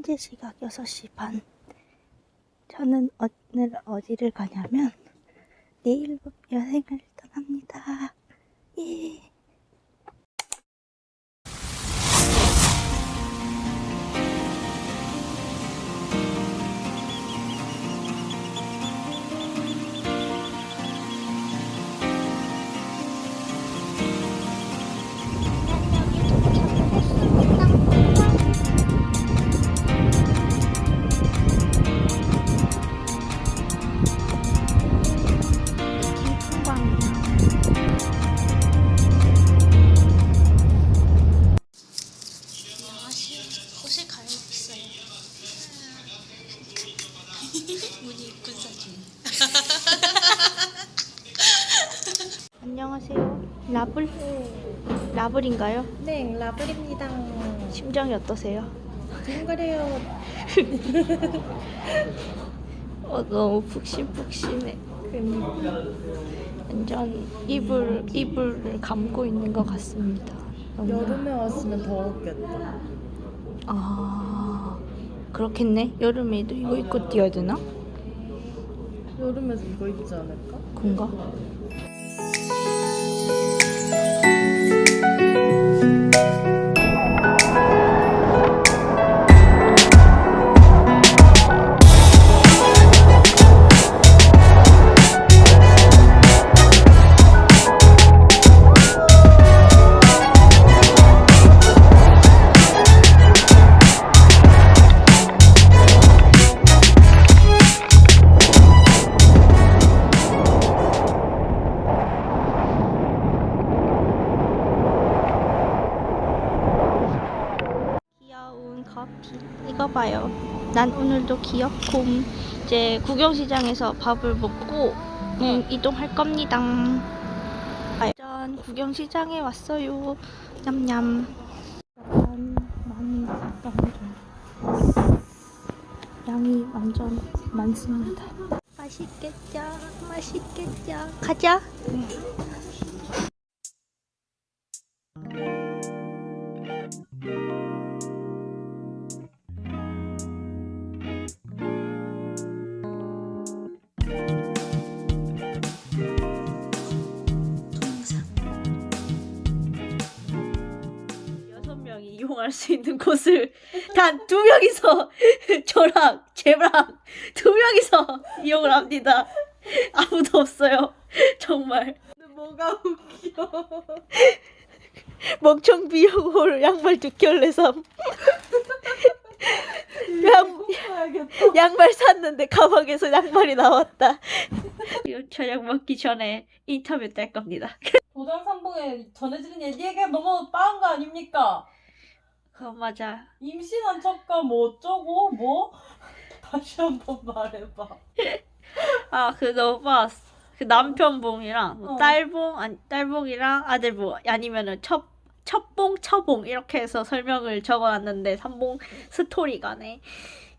현재 시각 6시 반. 저는 오늘 어디를 가냐면 내일로 여행을 떠납니다. 예. 라블? 라블인가요? 네, 라블입니다. 심정이 어떠세요? 둥그래요. 어, 너무 푹신푹신해. 완전 이불, 이불을 감고 있는 것 같습니다. 너무- 여름에 왔으면 더웠겠다. 아, 그렇겠네. 여름에도 이거 입고 뛰어야 되나? 여름에도 이거 입지 않을까? 그런가? 봐요. 난 오늘도 귀엽고 이제 구경시장에서 밥을 먹고 음, 이동할 겁니다. 짠, 구경시장에 왔어요. 냠냠. 많이 양이 완전 많습니다. 맛있겠죠? 맛있겠죠? 가자. 여 이용할 수 있는 곳을 단 두 명이서 저랑 쟤랑 두 명이서 이용을 합니다. 아무도 없어요. 정말 근데 뭐가 웃겨? 멍청 비용으로 양말 두 켤레 삼. 양. 양말 샀는데 가방에서 양말이 나왔다. 이 저녁 먹기 전에 인터뷰 뗄 겁니다. 도장 삼봉에 전해지는 얘기가 너무 빠른 거 아닙니까? 그거 맞아. 임신한 척과 뭐 어쩌고 뭐? 다시 한 번 말해봐. 아, 그 너무 봤어. 그 남편봉이랑 뭐 어. 딸봉, 아니, 딸봉이랑 아들봉 아니면은 첫 첫봉, 처봉 이렇게 해서 설명을 적어놨는데 삼봉 스토리가네.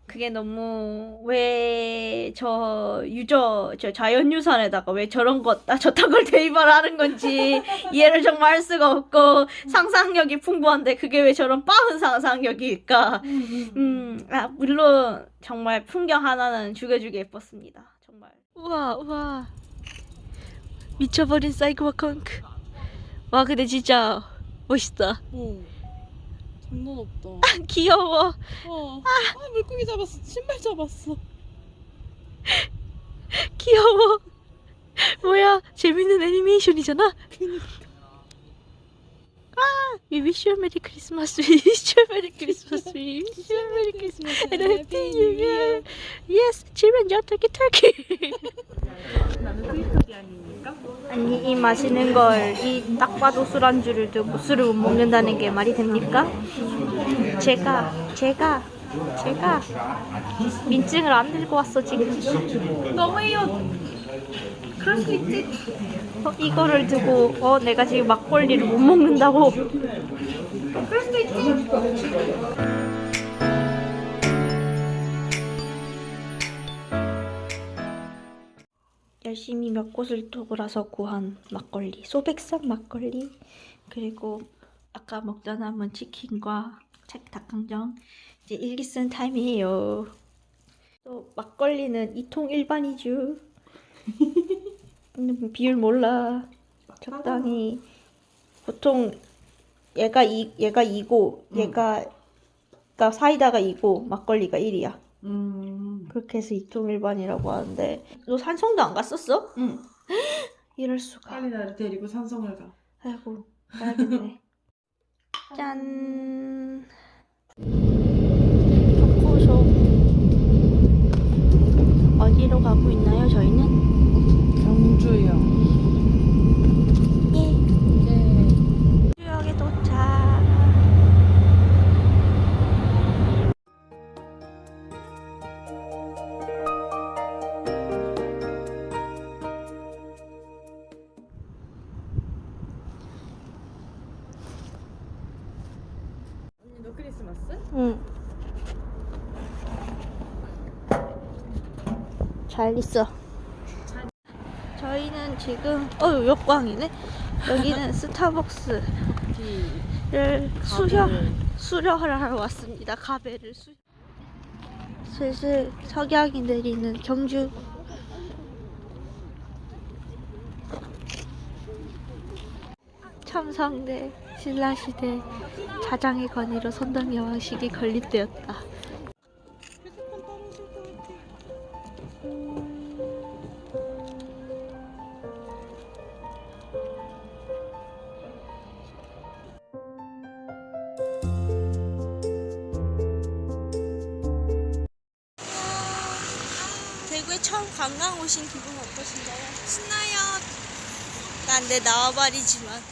그게 너무 왜 저 유저 저 자연유산에다가 왜 저런 것, 아, 저딴 걸 대입을 하는 건지 이해를 정말 할 수가 없고 상상력이 풍부한데 그게 왜 저런 빠른 상상력일까? 음, 아, 물론 정말 풍경 하나는 죽여주기 예뻤습니다. 정말. 우와, 우와. 미쳐버린 사이코마컹크. 와, 근데 진짜 멋있다. 오. 장난 없다. 귀여워. 와. 아, 물고기 잡았어. 신발 잡았어. 귀여워. 뭐야, 재밌는 애니메이션이잖아? 아, we wish you a Merry Christmas, we wish you a Merry Christmas, we wish you a Merry Christmas and a Happy New Year. Yes, children, your turkey, turkey. 나는 스위터기 아닙니까? 아니 이 마시는 걸 이 딱 봐도 술안주를 두고 술을 못 먹는다는 게 말이 됩니까? 제가 제가 제가 민증을 안 들고 왔어 지금 너무해요. 그럴 수 있지. 어, 이거를 두고 어 내가 지금 막걸리를 못 먹는다고 그럴 수도 있지. 열심히 몇 곳을 돌아서 구한 막걸리 소백산 막걸리 그리고 아까 먹다 남은 치킨과 책 닭강정 이제 일기 쓴 타임이에요. 또 막걸리는 2통 일반이죠. 음, 비율 몰라. 적당히. 보통 얘가 이 얘가 2고 응. 얘가 그러니까 사이다가 2고 막걸리가 1이야. 음. 그렇게 해서 2통 일반이라고 하는데 너 산성도 안 갔었어? 응. 이럴 수가. 빨리 나를 데리고 산성을 가. 아이고 가야겠네. 짠. 크리스마스? 응. 잘 있어. 저희는 지금 어유 역광이네. 여기는 스타벅스를 수려 수려를 하러 왔습니다. 가베를 수. 슬슬 석양이 내리는 경주. 첨성대 신라시대 자장의 건의로 선덕 여왕식이 건립되었다. 대구에 처음 관광 오신 기분 어떠신가요? 신나요. 난내 나와바리지만.